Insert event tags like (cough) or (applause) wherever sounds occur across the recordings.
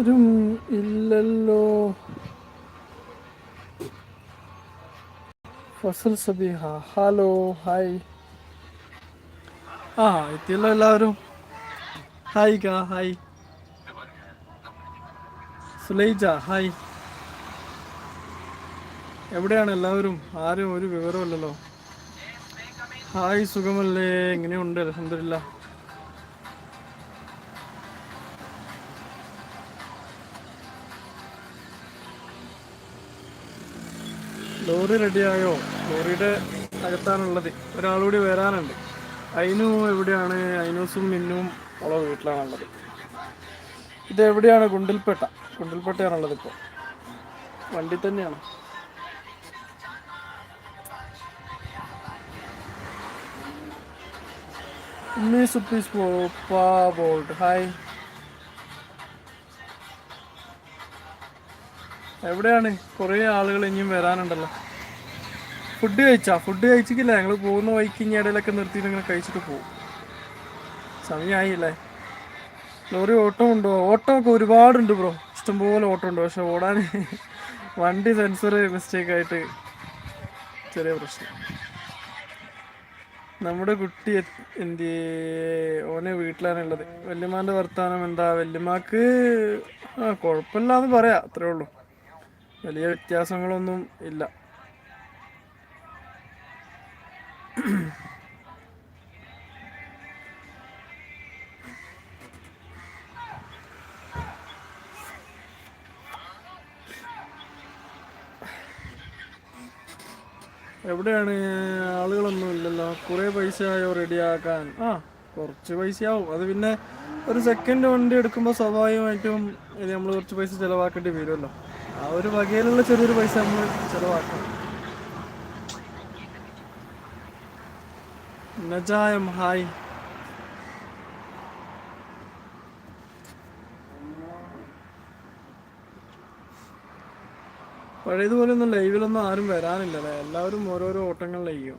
ആരും ഇല്ലല്ലോ. Fasal Sabiha hello hi ആ എത്തിയല്ലോ എല്ലാവരും. ഹായ് കാ ഹായ് സുലൈജ ഹായ് എവിടെയാണ് എല്ലാവരും? ആരും ഒരു വിവരമല്ലല്ലോ ഹായ് സുഖമല്ലേ? എങ്ങനെയുണ്ട്? അലഹമില്ല ലോറി റെഡിയായോ? ലോറിയുടെ അകത്താണുള്ളത്. ഒരാളുകൂടി വരാനുണ്ട്. അയിനു എവിടെയാണ്? അയിനൂസും മിന്നും ഉള്ള വീട്ടിലാണുള്ളത്. ഇത് എവിടെയാണ്? ഗുണ്ടിൽപ്പേട്ട ഗുണ്ടിൽപ്പേട്ടയാണുള്ളത് ഇപ്പോൾ വണ്ടി തന്നെയാണ്. ഉമ്മി സുപ്പീസ് ബോൾഡ് ഹായ്. എവിടെയാണ്? കുറേ ആളുകൾ ഇനിയും വരാനുണ്ടല്ലോ. ഫുഡ് കഴിച്ചാ? ഫുഡ് കഴിച്ചിട്ടില്ല. ഞങ്ങൾ പോകുന്ന വഴിക്ക് ഇനി ഇടയിലൊക്കെ നിർത്തിയിട്ട് ഇങ്ങനെ കഴിച്ചിട്ട് പോകും. സമയമായില്ലേ ലോറി ഓട്ടോ ഉണ്ടോ? ഓട്ടോ ഒക്കെ ഒരുപാടുണ്ട് ബ്രോ. ഇഷ്ടംപോലെ ഓട്ടോ ഉണ്ട്. പക്ഷെ ഓടാൻ (laughs) വണ്ടി സെൻസർ മിസ്റ്റേക്ക് ആയിട്ട് ചെറിയ പ്രശ്നം. നമ്മുടെ കുട്ടി എന്തി ഓനെ വീട്ടിലാണുള്ളത് വല്യമാന്റെ വർത്താനം എന്താ? വല്യമാക്ക് ആ കുഴപ്പമില്ലാന്ന് പറയാം. അത്രേ ഉള്ളൂ. വലിയ വ്യത്യാസങ്ങളൊന്നും ഇല്ല. എവിടെയാണ്? ആളുകളൊന്നും ഇല്ലല്ലോ. കുറേ പൈസ ആയോ റെഡിയാക്കാൻ ആ കുറച്ച് പൈസയാവും. അത് പിന്നെ ഒരു സെക്കൻഡ് വണ്ടി എടുക്കുമ്പോൾ സ്വാഭാവികമായിട്ടും നമ്മൾ കുറച്ച് പൈസ ചിലവാക്കേണ്ടി വരുമല്ലോ. ആ ഒരു വകയിലുള്ള ചെറിയൊരു പൈസ നമ്മൾ ചെലവാക്കണം. നജായം ഹായ്. പഴയതുപോലെ ഒന്നും ലൈവിലൊന്നും ആരും വരാനില്ലല്ലേ? എല്ലാവരും ഓരോരോ ഓട്ടങ്ങളിലേക്കും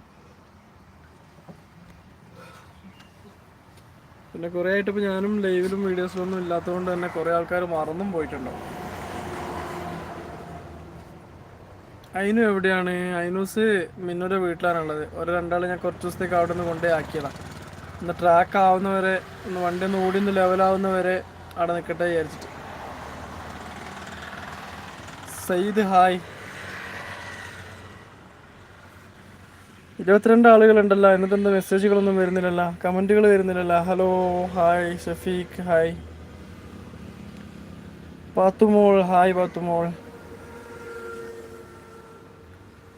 പിന്നെ കുറേ ആയിട്ട് ഞാനും ലൈവിലും വീഡിയോസിലൊന്നും ഇല്ലാത്തതുകൊണ്ട് തന്നെ കുറേ ആൾക്കാർ മറന്നും പോയിട്ടുണ്ടാവും. അയിനു എവിടെയാണ്? അയിനൂസ് മിന്നുടെ വീട്ടിലാണുള്ളത്. ഒരു രണ്ടാൾ ഞാൻ കുറച്ച് ദിവസത്തേക്ക് അവിടെ നിന്ന് കൊണ്ടേ ആക്കിയതാണ് ഒന്ന് ട്രാക്ക് ആവുന്നവരെ ഒന്ന് വണ്ടി ഒന്ന് ഓടി ഒന്ന് ലെവലാവുന്നവരെ അവിടെ നിൽക്കട്ടെ വിചാരിച്ചിട്ട്. സയ്യിദ് ഹായ്. ഇരുപത്തിരണ്ട് ആളുകളുണ്ടല്ലോ. എന്താ മെസ്സേജുകളൊന്നും വരുന്നില്ലല്ലോ. കമന്റുകൾ വരുന്നില്ലല്ലോ. Hello hi Shafeeq hi. Pathumol hi Pathumol.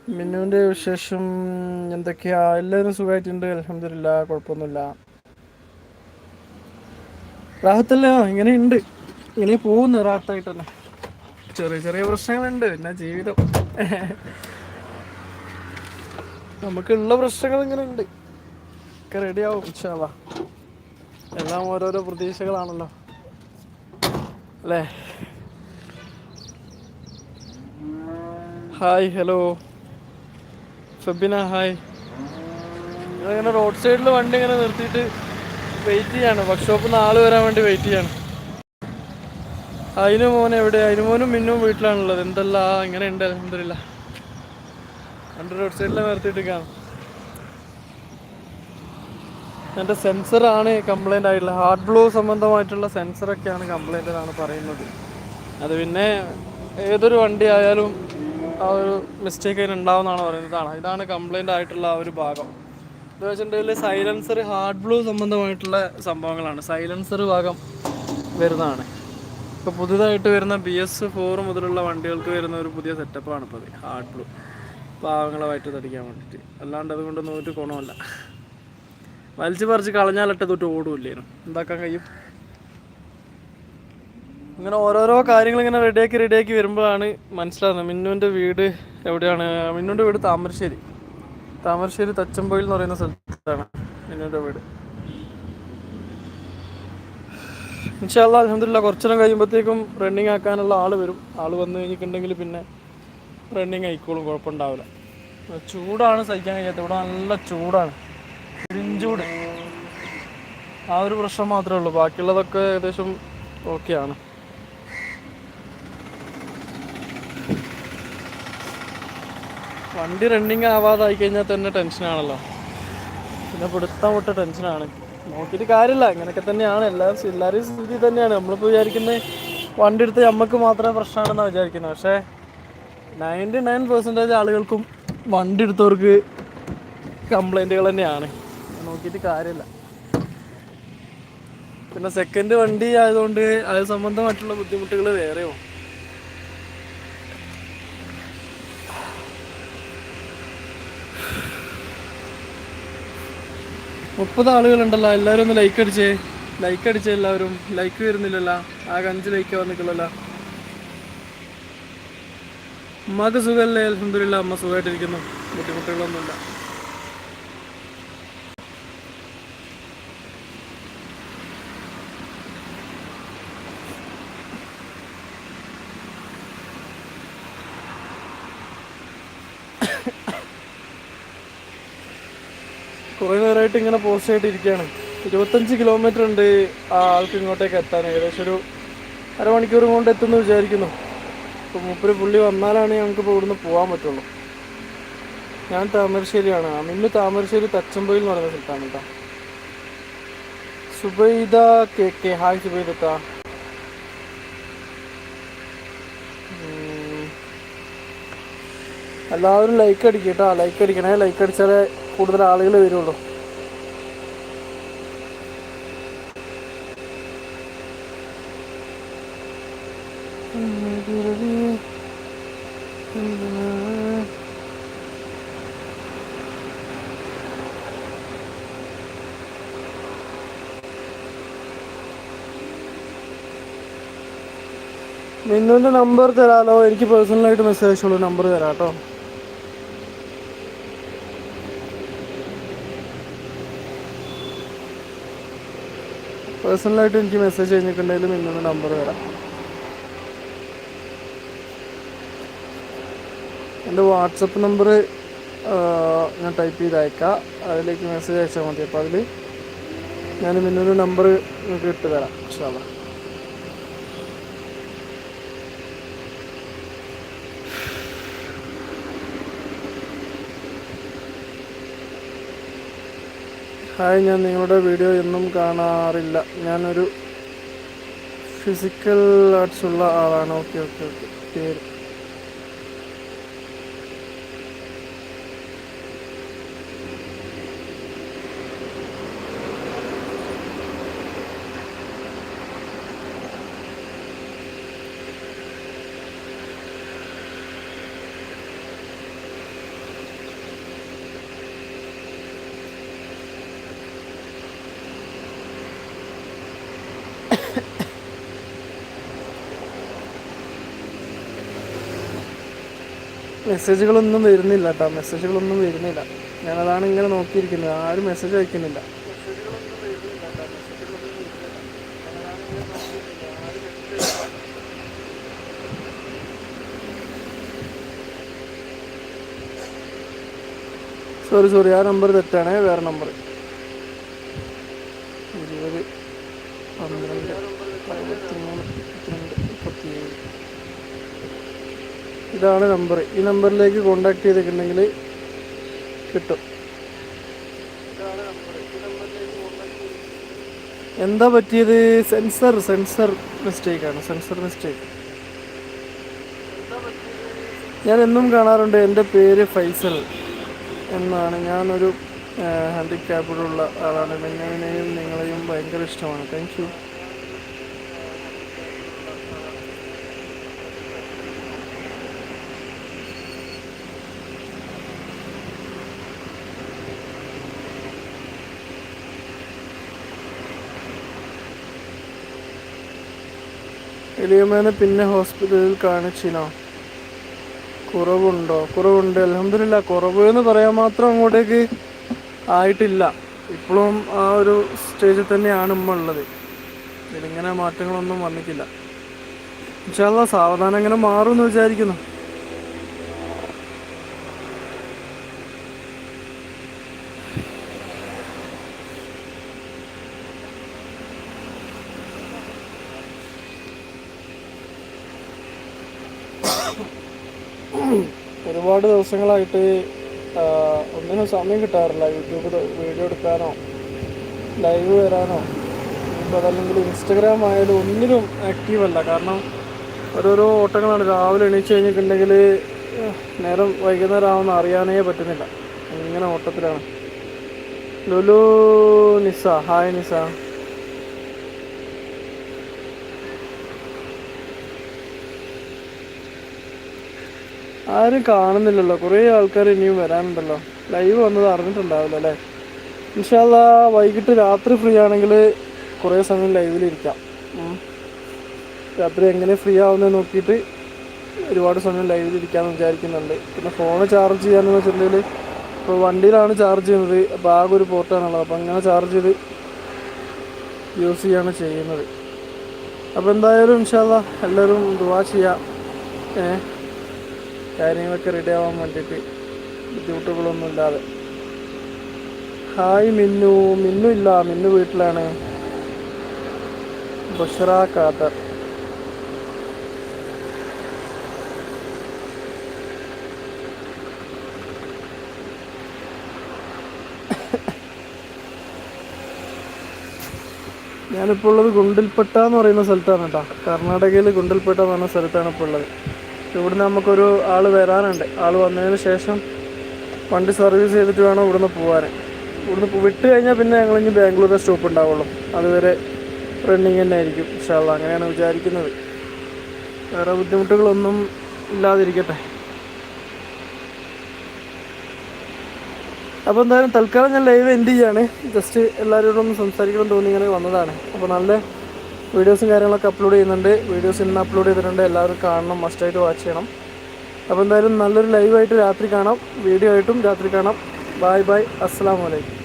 മിന്നുവിന്റെ വിശേഷം? എന്തൊക്കെയാ? എല്ലാവരും സുഖമായിട്ടുണ്ട് അലഹമില്ല കുഴപ്പമൊന്നുമില്ല. റാഹത്തല്ല ഇങ്ങനെയുണ്ട്. ഇങ്ങനെ പോകുന്നു റാഹത്തായിട്ട് തന്നെ. ചെറിയ ചെറിയ പ്രശ്നങ്ങളുണ്ട്. പിന്നെ ജീവിതം. നമുക്കുള്ള പ്രശ്നങ്ങൾ ഇങ്ങനെ ഉണ്ട് ഒക്കെ റെഡിയാവും ഇൻഷാല്ലാ എല്ലാം ഓരോരോ പ്രതീക്ഷകളാണല്ലോ. അല്ലേ? Hi hello. ഫെബിന ഹായ് ഇങ്ങനെ റോഡ് സൈഡിൽ വണ്ടി ഇങ്ങനെ നിർത്തിയിട്ട് വെയിറ്റ് ചെയ്യാണ്. വർക്ക്ഷോപ്പിൽ നിന്ന് ആൾ വരാൻ വേണ്ടി വെയിറ്റ് ചെയ്യാണ്. അതിനു മോൻ എവിടെ? അതിനു മോനും മിന്നും വീട്ടിലാണുള്ളത്. എന്തല്ല? ഇങ്ങനെ ഉണ്ട്. അലഹമില്ല രണ്ട് റോഡ് സൈഡിൽ നിർത്തിയിട്ട് കാണും എന്റെ സെൻസറാണ് കംപ്ലൈന്റ് ആയിട്ടുള്ളത് ഹാർട്ട് ബ്ലൂ സംബന്ധമായിട്ടുള്ള സെൻസറൊക്കെയാണ് കംപ്ലൈന്റ് എന്നാണ് പറയുന്നത്. അത് പിന്നെ ഏതൊരു വണ്ടി ആയാലും ആ ഒരു മിസ്റ്റേക്ക് അതിന് ഉണ്ടാവുന്നതാണ് പറയുന്നതാണ് ഇതാണ്. കംപ്ലൈന്റ് ആയിട്ടുള്ള ആ ഒരു ഭാഗം. എന്ന് വെച്ചിട്ടുണ്ടെങ്കിൽ സൈലൻസർ ഹാർഡ് ബ്ലൂ സംബന്ധമായിട്ടുള്ള സംഭവങ്ങളാണ്. സൈലൻസർ ഭാഗം വരുന്നതാണ്. ഇപ്പോൾ പുതിയതായിട്ട് വരുന്ന ബി എസ് ഫോർ മുതലുള്ള വണ്ടികൾക്ക് വരുന്ന ഒരു പുതിയ സെറ്റപ്പാണ് ഇപ്പോൾ അത്. ഹാർഡ് ബ്ലൂ പാവങ്ങളെ വയറ്റ് തടിക്കാൻ വേണ്ടിയിട്ട്. അല്ലാണ്ട് അതുകൊണ്ടൊന്നും ഒരു ഗുണമല്ല വലിച്ചു പറിച്ച് കളഞ്ഞാലിട്ട് തൊട്ട് ഓടുമില്ലേനും എന്താക്കാൻ കഴിയും? ഇങ്ങനെ ഓരോരോ കാര്യങ്ങൾ ഇങ്ങനെ റെഡിയാക്കി റെഡിയാക്കി വരുമ്പോഴാണ് മനസ്സിലാകുന്നത്. മിന്നുവിന്റെ വീട് എവിടെയാണ്? മിന്നുവിന്റെ വീട് താമരശ്ശേരി. താമരശ്ശേരി തച്ചമ്പൊയിൽ എന്ന് പറയുന്ന സ്ഥലത്താണ് മിന്നുവിന്റെ വീട്. ഇൻഷാല്ല അലഹമില്ല കുറച്ചേരം കഴിയുമ്പോഴത്തേക്കും റണ്ണിങ് ആക്കാനുള്ള ആൾ വരും. ആൾ വന്നു കഴിഞ്ഞിട്ടുണ്ടെങ്കിൽ പിന്നെ റണ്ണിങ് ആയിക്കോളും കുഴപ്പമുണ്ടാവില്ല. ചൂടാണ് സഹിക്കാൻ കഴിയാത്തത് ഇവിടെ നല്ല ചൂടാണ്. ചൂട് ആ ഒരു പ്രശ്നം മാത്രമേ ഉള്ളൂ. ബാക്കിയുള്ളതൊക്കെ ഏകദേശം ഓക്കെയാണ് വണ്ടി റണ്ണിങ് ആവാതായി കഴിഞ്ഞാൽ തന്നെ ടെൻഷനാണല്ലോ പിന്നെ പിടുത്തം വിട്ട ടെൻഷനാണ് നോക്കിയിട്ട് കാര്യമില്ല ഇങ്ങനെയൊക്കെ തന്നെയാണ്. എല്ലാവരും എല്ലാവരും സ്ഥിതി തന്നെയാണ് നമ്മളിപ്പോൾ വിചാരിക്കുന്നത് വണ്ടി എടുത്ത് നമുക്ക് മാത്രമേ പ്രശ്നമാണെന്നാണ് വിചാരിക്കുന്നത് പക്ഷേ നയന്റി നയൻ പെർസെന്റേജ് ആളുകൾക്കും വണ്ടി എടുത്തവർക്ക് കംപ്ലൈന്റുകൾ തന്നെയാണ്. നോക്കിയിട്ട് കാര്യമില്ല. പിന്നെ സെക്കൻഡ് വണ്ടി ആയതുകൊണ്ട് അത് സംബന്ധമായിട്ടുള്ള ബുദ്ധിമുട്ടുകൾ വേറെയോ മുപ്പത് ആളുകളുണ്ടല്ലോ എല്ലാവരും ഒന്ന് ലൈക്ക് അടിച്ചേ. ലൈക്ക് അടിച്ചേ എല്ലാവരും. ലൈക്ക് വരുന്നില്ലല്ലോ. ആകെ അഞ്ച് ലൈക്ക് വന്നിട്ടുള്ളല്ലോ ഉമ്മാക്ക് സുഖമല്ലേ? അലഹമില്ല അമ്മ സുഖമായിട്ടിരിക്കുന്നു. ബുദ്ധിമുട്ടുകളൊന്നുമില്ല. നേരമായിട്ട് ഇങ്ങനെ പോസ്റ്റ് ആയിട്ട് ഇരിക്കുകയാണ്. ഇരുപത്തഞ്ച് കിലോമീറ്റർ ഉണ്ട് ആ ആൾക്ക് ഇങ്ങോട്ടേക്ക് എത്താൻ. ഏകദേശം ഒരു അരമണിക്കൂർ കൊണ്ട് എത്തുമെന്ന് വിചാരിക്കുന്നു. അപ്പോൾ മൂപ്പര് പുള്ളി വന്നാലാണ് ഞങ്ങൾക്ക് ഇപ്പോൾ ഇവിടുന്ന് പോകാൻ പറ്റുള്ളൂ. ഞാൻ താമരശ്ശേരിയാണ്. അമിന്ന് താമരശ്ശേരി തച്ചമ്പയിൽ എന്ന് പറയുന്ന സ്ഥലത്താണ് കേട്ടോ. Subaida K K. ഹായ് സുബൈദത്ത ഉം. എല്ലാവരും ലൈക്ക് അടിക്കട്ടോ കേട്ടോ ലൈക്ക് അടിക്കണേ. ലൈക്ക് അടിച്ചാലേ കൂടുതൽ ആളുകൾ വരുള്ളൂ. മിന്നുവിന്റെ നമ്പർ തരാലോ. എനിക്ക് പേഴ്സണലായിട്ട് മെസ്സേജ് അയച്ചോളൂ. നമ്പർ തരാം കേട്ടോ പേഴ്സണലായിട്ട് എനിക്ക് മെസ്സേജ് കഴിഞ്ഞിട്ടുണ്ടെങ്കിൽ മിന്നുവിന്റെ നമ്പർ തരാം. എന്റെ വാട്സപ്പ് നമ്പർ ഞാൻ ടൈപ്പ് ചെയ്ത് അയക്കാം. അതിലേക്ക് മെസ്സേജ് അയച്ചാൽ മതി. അപ്പോൾ അതിൽ ഞാൻ പിന്നൊരു നമ്പർ നിങ്ങൾക്ക് ഇട്ട് തരാം ഇൻഷാല്ലാ ഹായ് ഞാൻ നിങ്ങളുടെ വീഡിയോ എന്നും കാണാറില്ല. ഞാനൊരു ഫിസിക്കൽ ആർട്സ് ഉള്ള ആളാണ്. Okay okay okay. പേര് മെസ്സേജുകളൊന്നും വരുന്നില്ല കേട്ടോ മെസ്സേജുകളൊന്നും വരുന്നില്ല. ഞാനതാണ് ഇങ്ങനെ നോക്കിയിരിക്കുന്നത്. ആരും മെസ്സേജ് അയക്കുന്നില്ല. സോറി സോറി ആ നമ്പർ തെറ്റാണ്. വേറെ നമ്പർ ഇരുപത് പന്ത്രണ്ട്. ഇതാണ് നമ്പർ. ഈ നമ്പറിലേക്ക് കോണ്ടാക്ട് ചെയ്തിട്ടുണ്ടെങ്കിൽ കിട്ടും. എന്താ പറ്റിയത്? സെൻസർ സെൻസർ മിസ്റ്റേക്കാണ് സെൻസർ മിസ്റ്റേക്ക് ഞാൻ എന്നും കാണാറുണ്ട് എന്റെ പേര് ഫൈസൽ എന്നാണ്. ഞാനൊരു ഹാൻഡിക്യാപ്പിലുള്ള ആളാണ്. നിങ്ങളെയും നിങ്ങളെയും ഭയങ്കര ഇഷ്ടമാണ്. താങ്ക് യു എലിയമ്മേനെ പിന്നെ ഹോസ്പിറ്റലിൽ കാണിച്ചിനോ? കുറവുണ്ടോ? കുറവുണ്ട്. അലഹമില്ല കുറവ് എന്ന് പറയാൻ മാത്രം അങ്ങോട്ടേക്ക് ആയിട്ടില്ല. ഇപ്പോഴും ആ ഒരു സ്റ്റേജിൽ തന്നെയാണ് ഉമ്മ ഉള്ളത്. ഇതിലിങ്ങനെ മാറ്റങ്ങളൊന്നും വന്നിട്ടില്ല. ഇൻഷാല്ല സാവധാനം ഇങ്ങനെ മാറുമെന്ന് വിചാരിക്കുന്നു. ഒരുപാട് ദിവസങ്ങളായിട്ട് ഒന്നിനും സമയം കിട്ടാറില്ല. യൂട്യൂബ് വീഡിയോ എടുക്കാനോ ലൈവ് വരാനോ അതല്ലെങ്കിൽ ഇൻസ്റ്റഗ്രാം ആയാലും ഒന്നിനും ആക്റ്റീവല്ല. കാരണം ഓരോരോ ഓട്ടങ്ങളാണ്. രാവിലെ എണീച്ച് കഴിഞ്ഞിട്ടുണ്ടെങ്കിൽ നേരം വൈകുന്നേരം ആവുമെന്ന് അറിയാനേ പറ്റുന്നില്ല. ഇങ്ങനെ ഓട്ടത്തിലാണ്. ലുലു നിസ ഹായ് നിസ ആരും കാണുന്നില്ലല്ലോ. കുറേ ആൾക്കാർ ഇനിയും വരാനുണ്ടല്ലോ. ലൈവ് വന്നത് അറിഞ്ഞിട്ടുണ്ടാവില്ല അല്ലേ? ഇൻഷാല്ല വൈകിട്ട് രാത്രി ഫ്രീ ആണെങ്കിൽ കുറേ സമയം ഉം. രാത്രി എങ്ങനെ ഫ്രീ ആവുന്നത് നോക്കിയിട്ട് ഒരുപാട് സമയം ലൈവിൽ ഇരിക്കാമെന്ന് വിചാരിക്കുന്നുണ്ട്. പിന്നെ ഫോണ് ചാർജ് ചെയ്യാന്ന് വെച്ചിട്ടുണ്ടെങ്കിൽ ഇപ്പോൾ വണ്ടിയിലാണ് ചാർജ് ചെയ്യുന്നത്. അപ്പോൾ ആകെ ഒരു പോർട്ടാണുള്ളത് അപ്പോൾ അങ്ങനെ ചാർജ് ചെയ്ത് യൂസ് ചെയ്യാണ് ചെയ്യുന്നത്. അപ്പോൾ എന്തായാലും ഇൻഷാല്ല എല്ലാവരും ദുവാ ചെയ്യാം. ഏഹ്? കാര്യങ്ങളൊക്കെ റെഡി ആവാൻ വേണ്ടിയിട്ട് ബുദ്ധിമുട്ടുകളൊന്നും ഇല്ലാതെ ഹായ് മിന്നു. മിന്നു ഇല്ല. മിന്നു വീട്ടിലാണ്. ബഷറ ഖാദർ. ഞാനിപ്പോൾ ഉള്ളത് ഗുണ്ടിൽപ്പെട്ട എന്ന് പറയുന്ന സ്ഥലത്താണ് കേട്ടോ. കർണാടകയിൽ ഗുണ്ടിൽപ്പെട്ട എന്ന് പറയുന്ന സ്ഥലത്താണ് ഇപ്പോൾ ഉള്ളത്. ഇവിടുന്ന് നമുക്കൊരു ആൾ വരാനുണ്ട്. ആൾ വന്നതിന് ശേഷം വണ്ടി സർവീസ് ചെയ്തിട്ട് വേണം ഇവിടുന്ന് പോകാൻ ഇവിടുന്ന് വിട്ട് കഴിഞ്ഞാൽ പിന്നെ ഞങ്ങൾ ഇനി ബാംഗ്ലൂരിലെ സ്റ്റോപ്പ് ഉണ്ടാവുള്ളൂ. അതുവരെ റണ്ണിങ് തന്നെ ആയിരിക്കും ഇൻഷാല്ല അങ്ങനെയാണ് വിചാരിക്കുന്നത്. വേറെ ബുദ്ധിമുട്ടുകളൊന്നും ഇല്ലാതിരിക്കട്ടെ. അപ്പോൾ എന്തായാലും തൽക്കാലം ഞാൻ ലൈവ് എൻഡ് ചെയ്യാണ്. ജസ്റ്റ് എല്ലാവരോടും ഒന്ന് സംസാരിക്കണം തോന്നി ഇങ്ങനെ വന്നതാണ്. അപ്പോൾ നല്ല വീഡിയോസും കാര്യങ്ങളൊക്കെ അപ്ലോഡ് ചെയ്യുന്നുണ്ട്. വീഡിയോസ് ഇന്ന് അപ്ലോഡ് ചെയ്തിട്ടുണ്ട്. എല്ലാവരും കാണണം. മസ്റ്റായിട്ട് വാച്ച് ചെയ്യണം. അപ്പോൾ എന്തായാലും നല്ലൊരു ലൈവായിട്ട് രാത്രി കാണാം. വീഡിയോ ആയിട്ടും രാത്രി കാണാം. ബായ് ബായ് അസ്സാം വലൈക്കും